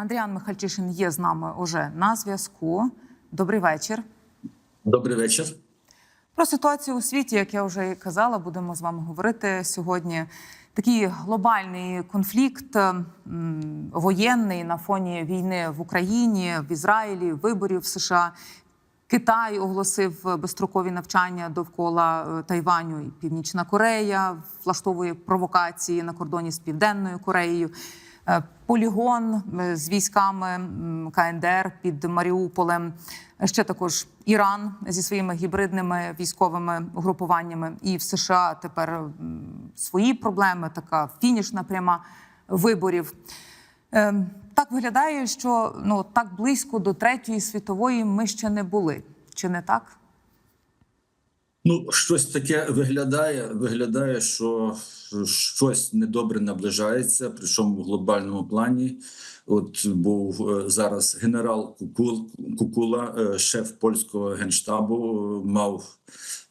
Андріан Михальчишин є з нами уже на зв'язку. Добрий вечір. Добрий вечір. Про ситуацію у світі, як я вже і казала, будемо з вами говорити сьогодні. Такий глобальний конфлікт воєнний на фоні війни в Україні, в Ізраїлі, виборів в США. Китай оголосив безстрокові навчання довкола е, Тайваню і Північна Корея влаштовує провокації на кордоні з Південною Кореєю. Е, Полігон е, з військами КНДР під Маріуполем. Ще також Іран зі своїми гібридними військовими угрупуваннями, і в США тепер свої проблеми. Така фінішна пряма виборів. Ем, Так виглядає, що ну так близько до третьої світової ми ще не були. Чи не так? Ну, щось таке виглядає. Виглядає, що щось недобре наближається, причому в глобальному плані. От був е, зараз генерал Кукул, Кукула, е, шеф польського генштабу, е, мав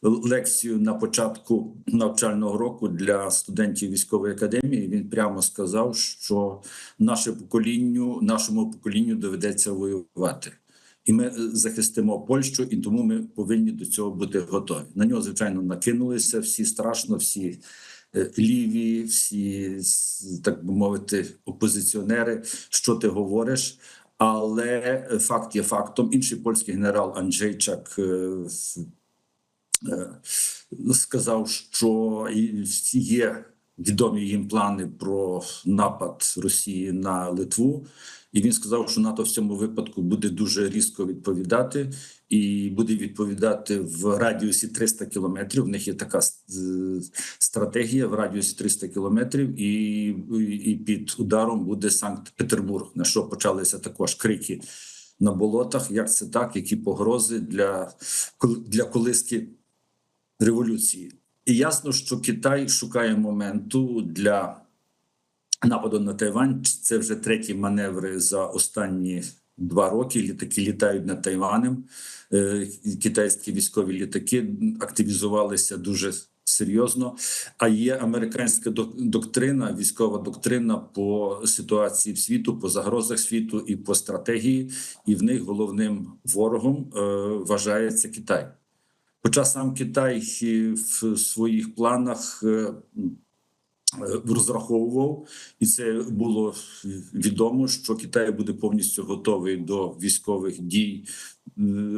лекцію на початку навчального року для студентів військової академії. Він прямо сказав, що наше поколінню, нашому поколінню доведеться воювати. І ми е, захистимо Польщу, і тому ми повинні до цього бути готові. На нього звичайно накинулися всі страшно, всі е, ліві, всі так би мовити, опозиціонери. Що ти говориш? Але е, факт є фактом. Інший польський генерал Анджейчак сказав, що є відомі їм плани про напад Росії на Литву. І він сказав, що НАТО в цьому випадку буде дуже різко відповідати, і буде відповідати в радіусі 300 кілометрів. В них є така стратегія в радіусі 300 кілометрів, і, і під ударом буде Санкт-Петербург. На що почалися також крики на болотах. Як це так? Які погрози для, для колиски революції? І ясно, що Китай шукає моменту для нападу на Тайвань. Це вже треті маневри за останні два роки. Літаки літають над Тайванем. Е, Китайські військові літаки активізувалися дуже серйозно. А є американська доктрина, військова доктрина по ситуації в світу, по загрозах світу і по стратегії. І в них головним ворогом е, вважається Китай. Хоча сам Китай в своїх планах е, розраховував, і це було відомо, що Китай буде повністю готовий до військових дій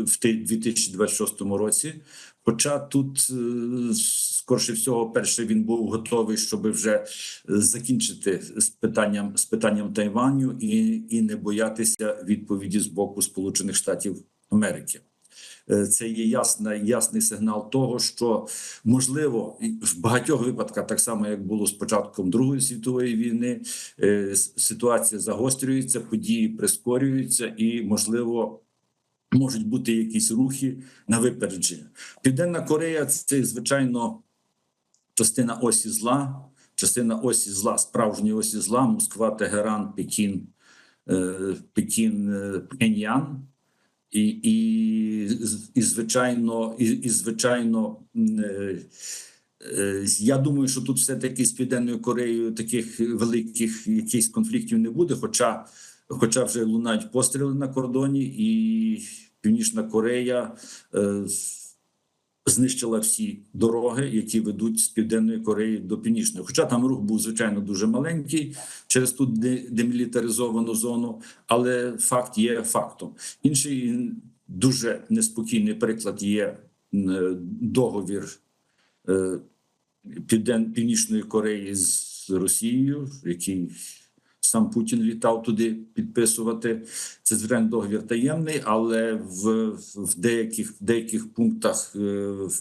в те- 2026 році. Хоча тут, е, скорше всього, перше він був готовий, щоб вже е, закінчити з питанням з питанням Тайваню і, і не боятися відповіді з боку Сполучених Штатів Америки. Е, Це є ясна, ясний сигнал того, що можливо в багатьох випадках, так само як було з початком Другої світової війни, е, ситуація загострюється, події прискорюються, і можливо. Можуть бути якісь рухи на випередження. Південна Корея це звичайно частина осі зла, частина осі зла, справжньої осі зла, Москва, Тегеран, Пекін, е, Пекін, Пхеньян. І, і, і звичайно, і, і звичайно, е, е, я думаю, що тут все-таки з Південною Кореєю таких великих якихось конфліктів не буде. Хоча, хоча вже лунають постріли на кордоні, і Північна Корея е, знищила всі дороги, які ведуть з Південної Кореї до Північної. Хоча там рух був звичайно дуже маленький через ту демілітаризовану зону, але факт є фактом. Інший дуже неспокійний приклад є е, договір е, Півден Північної Кореї з Росією, який сам Путін літав туди підписувати. Це звичайно договір таємний, але в, в деяких в деяких пунктах е,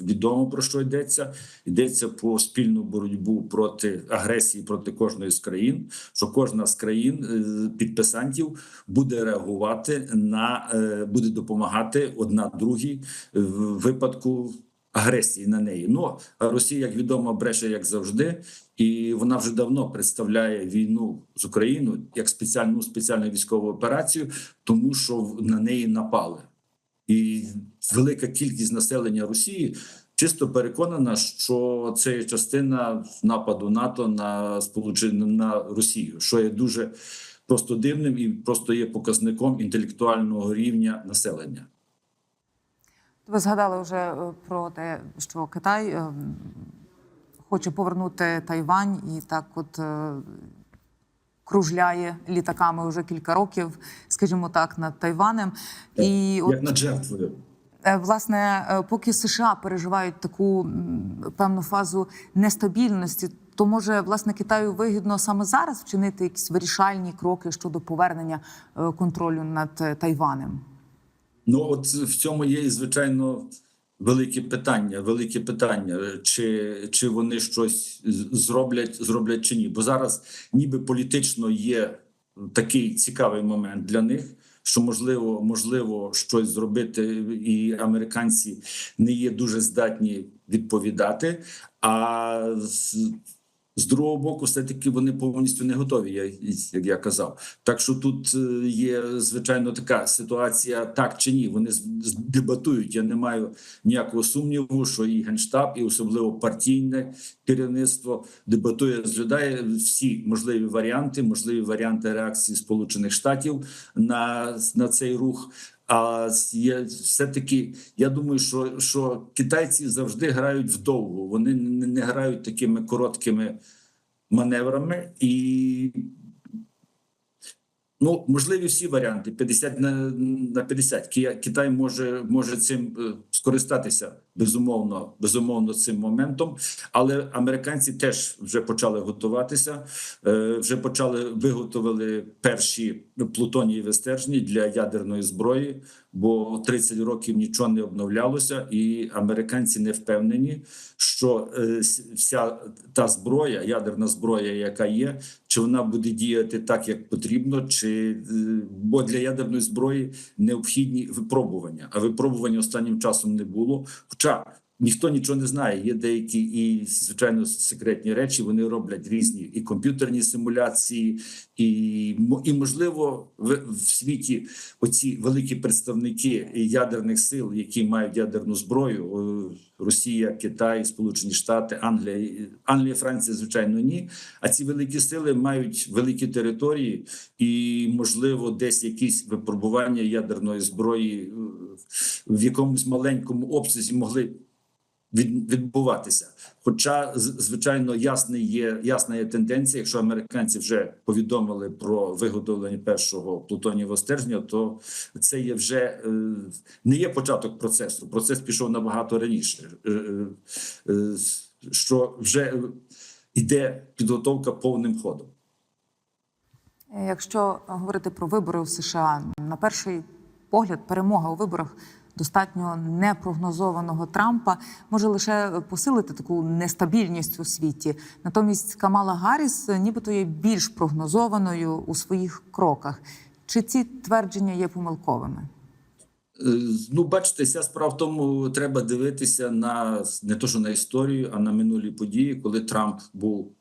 відомо про що йдеться. Йдеться про спільну боротьбу проти агресії проти кожної з країн. Що кожна з країн е, підписантів буде реагувати на е, буде допомагати одна другій в випадку. Агресії на неї. Ну Росія, як відомо, бреше як завжди, і вона вже давно представляє війну з Україною як спеціальну спеціальну військову операцію, тому що на неї напали. І велика кількість населення Росії чисто переконана, що це є частина нападу НАТО на сполучення на Росію, що є дуже просто дивним і просто є показником інтелектуального рівня населення. Ви згадали вже е, про те, що Китай е, хоче повернути Тайвань і так, от е, кружляє літаками вже кілька років, скажімо так, над Тайванем. І от Як над жертвою. Власне, поки США переживають таку певну фазу нестабільності, то може власне Китаю вигідно саме зараз вчинити якісь вирішальні кроки щодо повернення контролю над Тайванем. Ну от в цьому є і звичайно велике питання. Велике питання, чи, чи вони щось зроблять, зроблять чи ні. Бо зараз, ніби політично є такий цікавий момент для них. Що можливо, можливо, щось зробити, і американці не є дуже здатні відповідати. А з, другого боку, все таки вони повністю не готові, як я казав. Так що тут е, є звичайно така ситуація, так чи ні. Вони дебатують. Я не маю ніякого сумніву, що і генштаб, і особливо партійне керівництво дебатує, розглядає всі можливі варіанти, можливі варіанти реакції Сполучених Штатів на, на цей рух. А є все-таки, я думаю, що, що китайці завжди грають вдовго. Вони не, не грають такими короткими маневрами і. Ну, можливі всі варіанти 50 на, на 50. Китай може, може цим е, скористатися безумовно, безумовно цим моментом. Але американці теж вже почали готуватися, е, вже почали виготовили перші плутонієві стержні для ядерної зброї, бо 30 років нічого не обновлялося, і американці не впевнені, що е, вся та зброя, ядерна зброя, яка є, чи вона буде діяти так, як потрібно, чи е, бо для ядерної зброї необхідні випробування. А випробування останнім часом не було. Хоча ніхто нічого не знає. Є деякі і звичайно секретні речі. Вони роблять різні і комп'ютерні симуляції, і і можливо в, в світі оці великі представники ядерних сил, які мають ядерну зброю. Росія, Китай, Сполучені Штати, Англія, Англія, Франція, звичайно, ні. А ці великі сили мають великі території, і можливо, десь якісь випробування ядерної зброї в якомусь маленькому обсязі могли відбуватися. Хоча, звичайно, ясний є ясна є тенденція. Якщо американці вже повідомили про виготовлення першого плутонієвого стержня, то це є вже е, не є початок процесу. Процес пішов набагато раніше. Е, е, що вже йде підготовка повним ходом. Якщо говорити про вибори у США, на перший погляд, перемога у виборах достатньо непрогнозованого Трампа може лише посилити таку нестабільність у світі. Натомість Камала Гарріс нібито є більш прогнозованою у своїх кроках. Чи ці твердження є помилковими? Е, Ну, бачите, вся справа в тому, треба дивитися на не то, що на історію, а на минулі події, коли Трамп був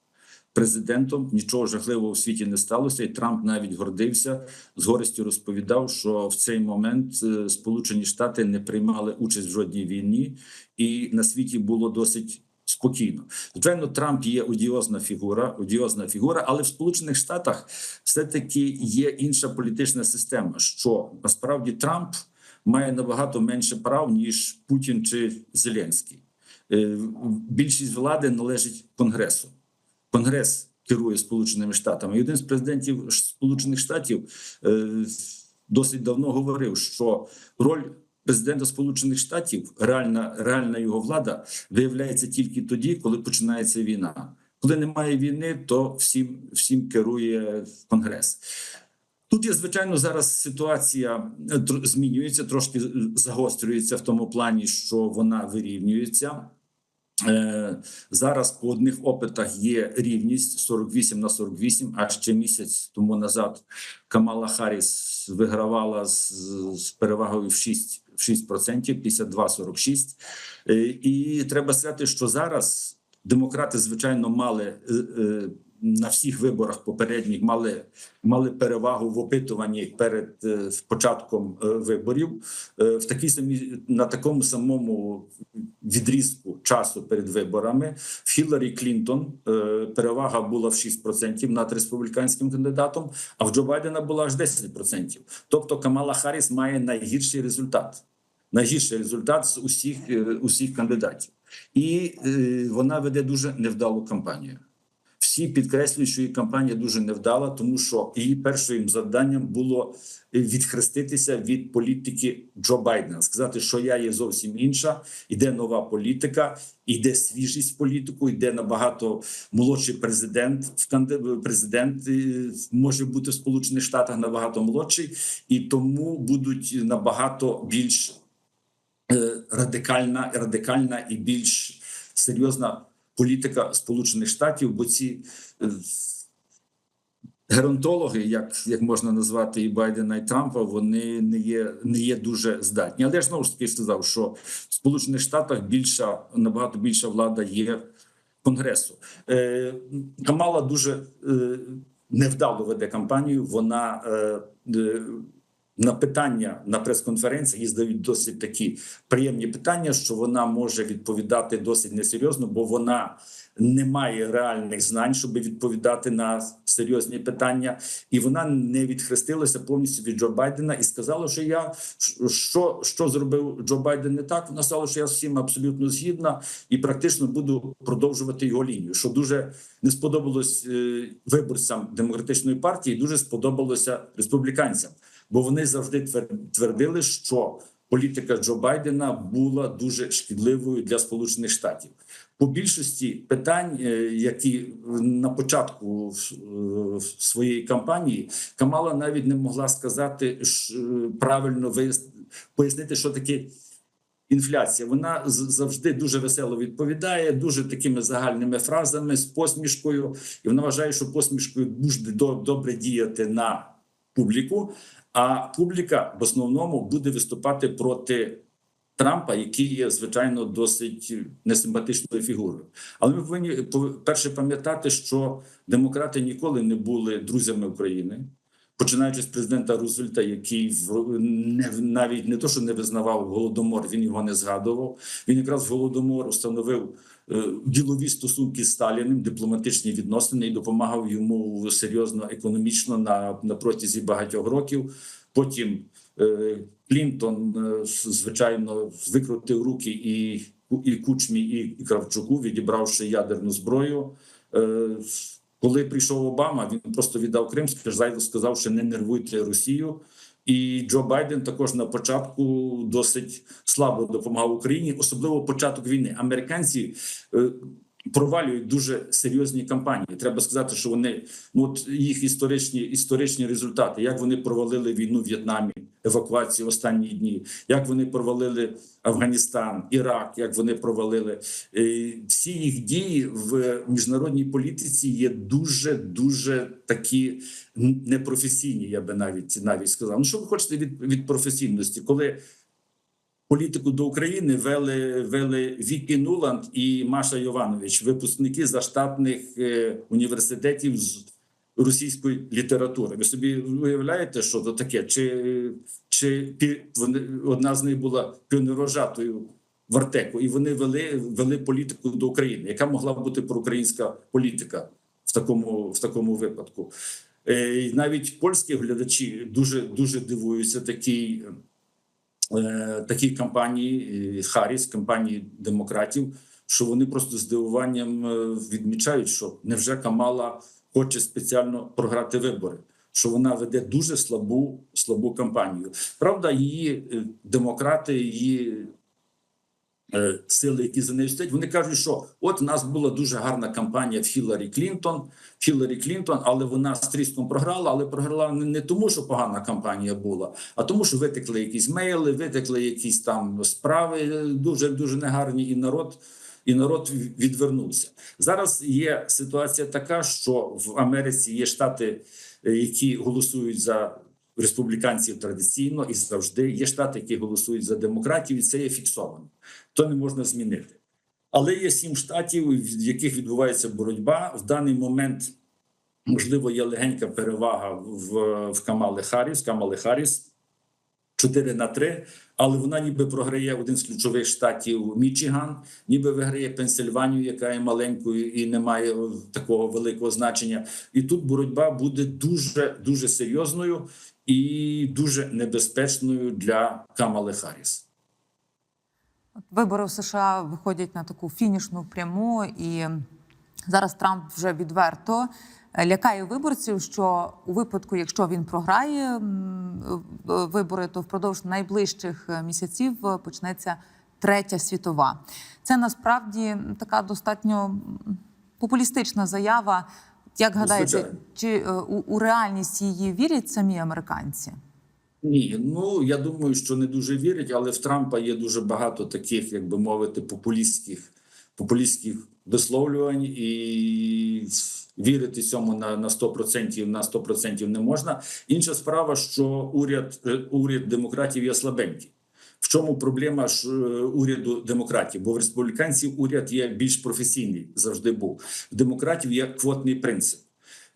президентом. Нічого жахливого в світі не сталося, і Трамп навіть гордився з горестю розповідав, що в цей момент е, Сполучені Штати не приймали участь в жодній війні, і на світі було досить. Спокійно, звичайно, Трамп є одіозна фігура, одіозна фігура, але в Сполучених Штатах все таки є інша політична система. Що насправді Трамп має набагато менше прав ніж Путін чи Зеленський. Е, Більшість влади належить Конгресу. Конгрес керує Сполученими Штатами. І один з президентів Сполучених Штатів е, досить давно говорив, що роль президента Сполучених Штатів, реальна, реальна його влада, виявляється тільки тоді, коли починається війна. Коли немає війни, то всім, всім керує Конгрес. Тут є звичайно зараз ситуація е, змінюється, трошки загострюється в тому плані, що вона вирівнюється. Е, Зараз по одних опитах є рівність 48 на 48, а ще місяць тому назад Камала Харріс вигравала з, з перевагою в 6, в 6%, 52-46. Е, І треба сказати, що зараз демократи, звичайно, мали е, на всіх виборах попередніх мали, мали перевагу в опитуванні перед е, початком е, виборів. Е, в такій самій на такому самому відрізку часу перед виборами в Хіларі Клінтон перевага була в 6% над республіканським кандидатом, а в Джо Байдена була аж 10%. Тобто Камала Харріс має найгірший результат. Найгірший результат з усіх, усіх кандидатів, і е, вона веде дуже невдалу кампанію. Всі підкреслюють, що її кампанія дуже невдала, тому що її першим завданням було відхреститися від політики Джо Байдена, сказати, що я є зовсім інша. Іде нова політика, іде свіжість в політику, йде набагато молодший президент. Президент е, може бути в Сполучених Штатах набагато молодший, і тому будуть набагато більш е, радикальна, радикальна і більш серйозна політика Сполучених Штатів, бо ці е, геронтологи, як, як можна назвати і Байдена і Трампа, вони не є не є дуже здатні. Але я ж знову ж таки сказав, що в Сполучених Штатах більша набагато більша влада є конгресу. Е, Камала дуже е, невдало веде кампанію. Вона е, е, на питання на прес-конференції їй задають досить такі приємні питання, що вона може відповідати досить несерйозно, бо вона не має реальних знань, щоб відповідати на серйозні питання, і вона не відхрестилася повністю від Джо Байдена і сказала, що я що, що зробив Джо Байден не так. Вона сказала, що я з всім абсолютно згідна і практично буду продовжувати його лінію. Що дуже не сподобалось е, виборцям демократичної партії, дуже сподобалося республіканцям, бо вони завжди твердили, що політика Джо Байдена була дуже шкідливою для Сполучених Штатів. По більшості питань, е, які на початку своєї кампанії Камала навіть не могла сказати е, правильно пояснити, що таке інфляція. Вона завжди дуже весело відповідає, дуже такими загальними фразами з посмішкою, і вона вважає, що посмішкою дуже добре діяти на публіку. А публіка в основному буде виступати проти Трампа, який є звичайно досить несимпатичною фігурою. Але ми повинні по- перше пам'ятати, що демократи ніколи не були друзями України. Починаючи з президента Рузвельта, який не навіть не то, що не визнавав голодомор, він його не згадував. Він якраз голодомор установив е, ділові стосунки з Сталіним, дипломатичні відносини і допомагав йому серйозно економічно на, на протязі багатьох років. Потім е, Клінтон, е, звичайно, викрутив руки і, і Кучмі, і Кравчуку, відібравши ядерну зброю. Коли прийшов Обама, він просто віддав Крим, зайво сказав, що не нервуйте Росію. І Джо Байден також на початку досить слабо допомагав Україні, особливо початок війни. Американці е, провалюють дуже серйозні кампанії. Треба сказати, що вони ну от їх історичні історичні результати, як вони провалили війну в В'єтнамі, евакуацію останні дні, як вони провалили Афганістан, Ірак, як вони провалили Е, всі їх дії в міжнародній політиці є дуже дуже такі непрофесійні. Я би навіть навіть сказав. Ну що ви хочете від, від професійності, коли політику до України вели вели Вікі Нуланд і Маша Йованович, випускники заштатних е, університетів з російської літератури. Ви собі уявляєте, що це таке? Чи, чи одна з них була піонерожатою в Артеку, і вони вели, вели політику до України, яка могла бути проукраїнська політика в такому, в такому випадку. Е, і навіть польські глядачі дуже дуже дивуються такій е, такій кампанії Харіс, кампанії демократів, що вони просто здивуванням е, відмічають, що невже Камала хоче спеціально програти вибори. Що вона веде дуже слабу слабу кампанію. Правда, її е, демократи, її сили, які за нею стоять, вони кажуть, що от в нас була дуже гарна кампанія в Хіларі Клінтон, Хіларі Клінтон, але вона з тріском програла, але програла не, не тому, що погана кампанія була, а тому, що витекли якісь мейли, витекли якісь там справи е, дуже дуже негарні, і народ. І народ відвернувся зараз. Є ситуація така, що в Америці є штати, е, які голосують за республіканців традиційно і завжди. Є штати, які голосують за демократів, і це є фіксовано. То не можна змінити. Але є сім штатів, в яких відбувається боротьба. В даний момент можливо, є легенька перевага в, в Камали Харріс. Камали Харріс 4 на 3, але вона ніби програє один з ключових штатів Мічиган, ніби виграє Пенсильванію, яка є маленькою і не має такого великого значення. І тут боротьба буде дуже дуже серйозною і дуже небезпечною для Камали Харріс. Вибори в США виходять на таку фінішну пряму, і зараз Трамп вже відверто е, лякає виборців, що у випадку, якщо він програє вибори, то впродовж найближчих е, місяців е, почнеться третя світова. Це насправді така достатньо популістична заява. Як гадаєте, чи е, у реальність її вірять самі американці? Ні, ну я думаю, що не дуже вірять, але в Трампа є дуже багато таких, як би мовити, популістських популістських висловлювань, і вірити цьому на, на 100%, на 100% не можна. Інша справа, що уряд, е, уряд демократів є слабенький. В чому проблема ж е, уряду демократів? Бо в республіканців уряд є більш професійний завжди був. В демократів є квотний принцип.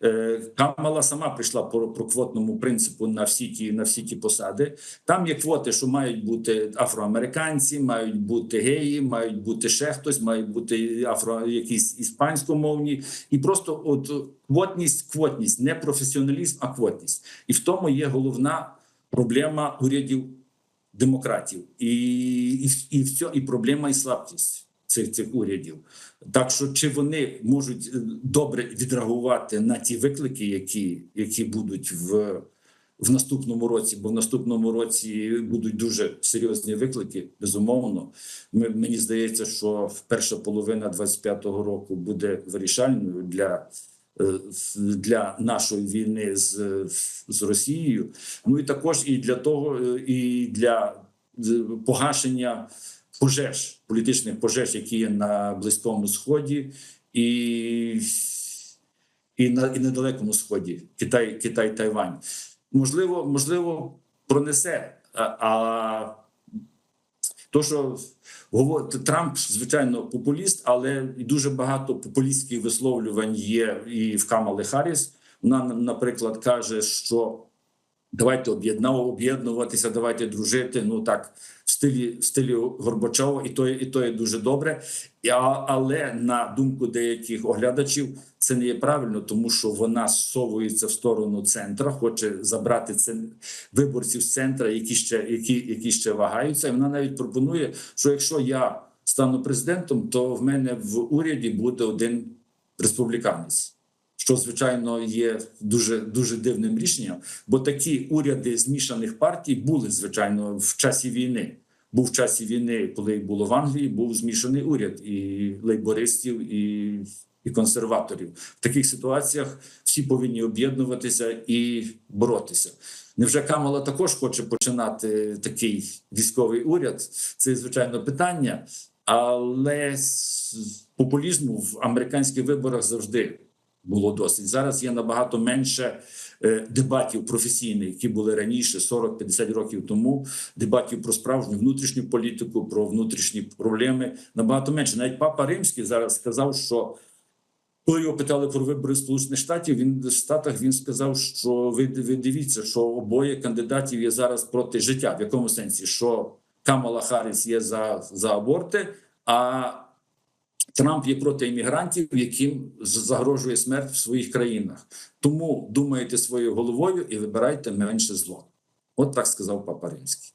Е, Камала сама прийшла по, по квотному принципу на всі ті на всі ті посади. Там є квоти, що мають бути афроамериканці, мають бути геї, мають бути ще хтось, мають бути афро якісь іспанськомовні, і просто от квотність, квотність, не професіоналізм, а квотність. І в тому є головна проблема урядів демократів, і, і, і все, і проблема і слабкість цих цих урядів. Так що чи вони можуть е, добре відреагувати на ті виклики, які, які будуть в, в наступному році? Бо в наступному році будуть дуже серйозні виклики. Безумовно, Ми, мені здається, що перша половина 25-го року буде вирішальною для. е, Для нашої війни з, з Росією, ну і також і для того, е, і для погашення пожеж, політичних пожеж, які є на Близькому Сході, і, і на і на далекому сході, Китай, Китай, Тайвань. Можливо, можливо, пронесе. А, а то, що говорить Трамп, звичайно, популіст, але дуже багато популістських висловлювань є і в Камали Харріс. Вона, наприклад, каже, що давайте об'єднуватися, давайте дружити. Ну так, в стилі в стилі Горбачова, і то і то є дуже добре. А- але на думку деяких оглядачів, це не є правильно, тому що вона зсовується в сторону центра, хоче забрати це виборців з центра, які ще які, які ще вагаються. І вона навіть пропонує, що якщо я стану президентом, то в мене в уряді буде один республіканець. Що звичайно є дуже дуже дивним рішенням, бо такі уряди змішаних партій були звичайно в часі війни. Був в часі війни, коли було в Англії, був змішаний уряд і лейбористів, і, і консерваторів. В таких ситуаціях всі повинні об'єднуватися і боротися. Невже Камала також хоче починати такий військовий уряд? Це звичайно питання, але популізму в американських виборах завжди було досить. Зараз є набагато менше е, дебатів професійних, які були раніше, 40-50 років тому. Дебатів про справжню внутрішню політику, про внутрішні проблеми набагато менше. Навіть папа Римський зараз сказав, що коли його питали про вибори Сполучених Штатів, він в Штатах він сказав, що ви, ви дивіться, що обоє кандидатів є зараз проти життя. В якому сенсі, що Камала Харріс є за, за аборти, а Трамп є проти іммігрантів, яким загрожує смерть в своїх країнах. Тому думайте своєю головою і вибирайте менше зло. От так сказав Папа Римський.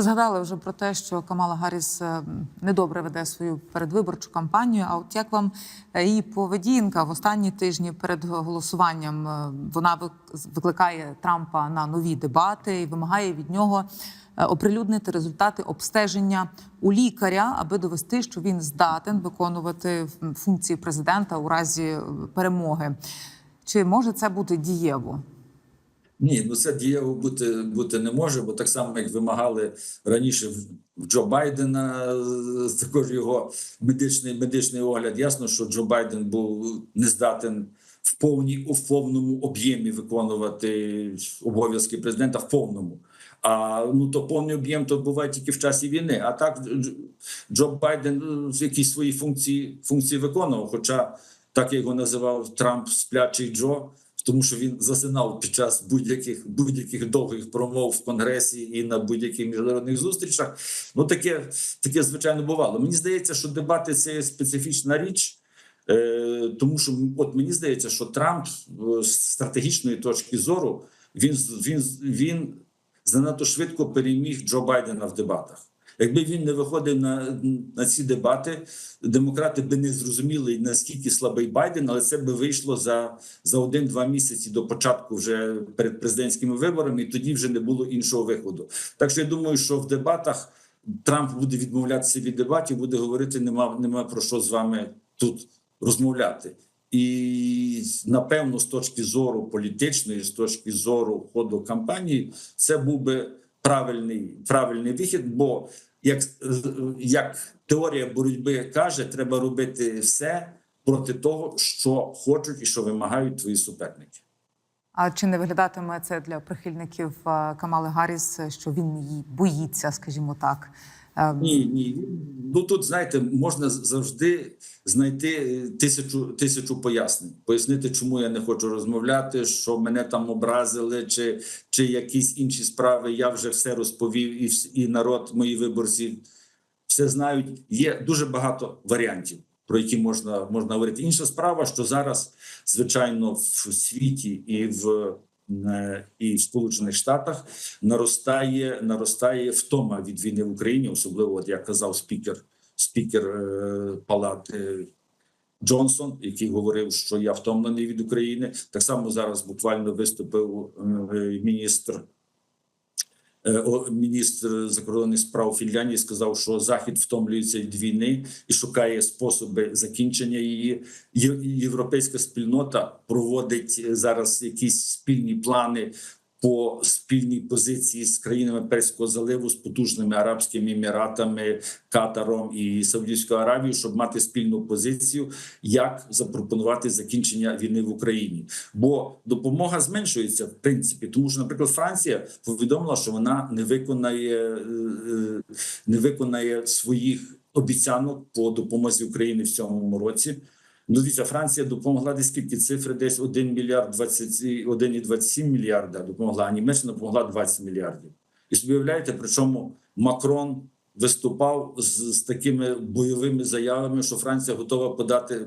Ви згадали вже про те, що Камала Гарріс е, недобре веде свою передвиборчу кампанію. А от як вам е, її поведінка в останні тижні перед голосуванням? Е, Вона вик- викликає Трампа на нові дебати і вимагає від нього оприлюднити результати обстеження у лікаря, аби довести, що він здатен виконувати функції президента у разі перемоги. Чи може це бути дієво? Ні, ну це дієво бути бути не може, бо так само як вимагали раніше в Джо Байдена, е, також його медичний медичний огляд. Ясно, що Джо Байден був не здатен в повній у повному об'ємі виконувати обов'язки президента в повному. А ну то повний об'єм то буває тільки в часі війни. А так Джо Байден е, якісь свої функції функції виконував. Хоча так його називав Трамп сплячий Джо. Тому що він засинав під час будь-яких будь-яких довгих промов в конгресі і на будь-яких міжнародних зустрічах. Ну таке таке звичайно бувало. Мені здається, що дебати це специфічна річ. Е, тому що от мені здається, що Трамп е, з стратегічної точки зору він він він занадто швидко переміг Джо Байдена в дебатах. Якби він не виходив на, на ці дебати, демократи би не зрозуміли наскільки слабий Байден, але це би вийшло за, за один-два місяці до початку вже перед президентськими виборами, і тоді вже не було іншого виходу. Так що я думаю, що в дебатах Трамп буде відмовлятися від дебатів, буде говорити: нема, нема про що з вами тут розмовляти. І напевно, з точки зору політичної, з точки зору ходу кампанії, це був би правильний правильний вихід. Бо як, як теорія боротьби каже, треба робити все проти того, що хочуть і що вимагають твої суперники. А чи не виглядатиме це для прихильників е, Камали Гарріс, що він її боїться, скажімо так? Ем, Ні, ні. Ну тут знаєте, можна завжди знайти тисячу тисячу пояснень, пояснити, чому я не хочу розмовляти, що мене там образили, чи чи якісь інші справи. Я вже все розповів, і і народ, мої виборці все знають. Є дуже багато варіантів, про які можна можна говорити. Інша справа, що зараз, звичайно, в світі і в е, і в Сполучених Штатах наростає наростає втома від війни в Україні, особливо от як казав спікер спікер е, палати Джонсон, який говорив, що я втомлений від України. Так само зараз буквально виступив е, міністр. Е, Міністр закордонних справ Фінляндії сказав, що Захід втомлюється від війни і шукає способи закінчення її. Європейська спільнота проводить зараз якісь спільні плани по спільній позиції з країнами Перського заливу, з потужними арабськими еміратами, Катаром і Саудівською Аравією, щоб мати спільну позицію, як запропонувати закінчення війни в Україні. Бо допомога зменшується в принципі, тому що, наприклад, Франція повідомила, що вона не виконає, е, е, не виконає своїх обіцянок по допомозі Україні в цьому році. Ну, дивіться, Франція допомогла десь скільки цифри, десь 1 мільярд 20, 1,27 мільярда допомогла, а Німеччина допомогла 20 мільярдів. І собі уявляєте, причому Макрон виступав з, з такими бойовими заявами, що Франція готова подати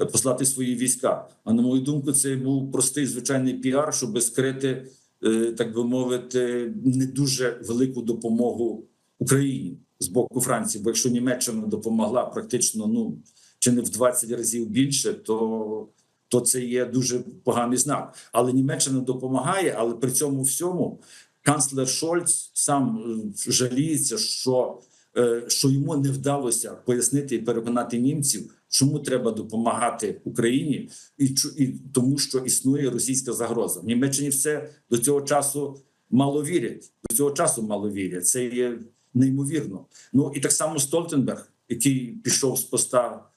е, послати свої війська. А на мою думку, це був простий звичайний піар, щоб скрити, е, так би мовити, не дуже велику допомогу Україні з боку Франції. Бо якщо Німеччина допомогла практично ну чи не в 20 разів більше, то, то це є дуже поганий знак. Але Німеччина допомагає, але при цьому всьому канцлер Шольц сам е, жаліється, що, е, що йому не вдалося пояснити і переконати німців, чому треба допомагати Україні, і, і тому, що існує російська загроза. В Німеччині все до цього часу мало вірять. До цього часу мало вірять. Це є неймовірно. Ну і так само Столтенберг, який пішов з поста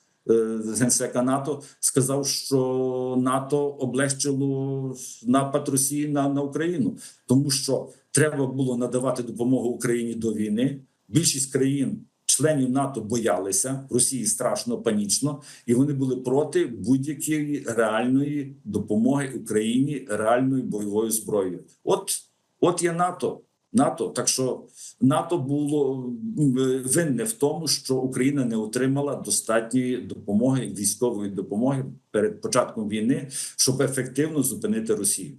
генсека НАТО, сказав, що НАТО облегчило напад Росії на, на Україну, тому що треба було надавати допомогу Україні до війни. Більшість країн. Членів НАТО боялися Росії страшно панічно, і вони були проти будь-якої реальної допомоги Україні реальною бойовою зброєю. От, от є НАТО. НАТО, так що НАТО було е, винне в тому, що Україна не отримала достатньої допомоги, військової допомоги перед початком війни, щоб ефективно зупинити Росію.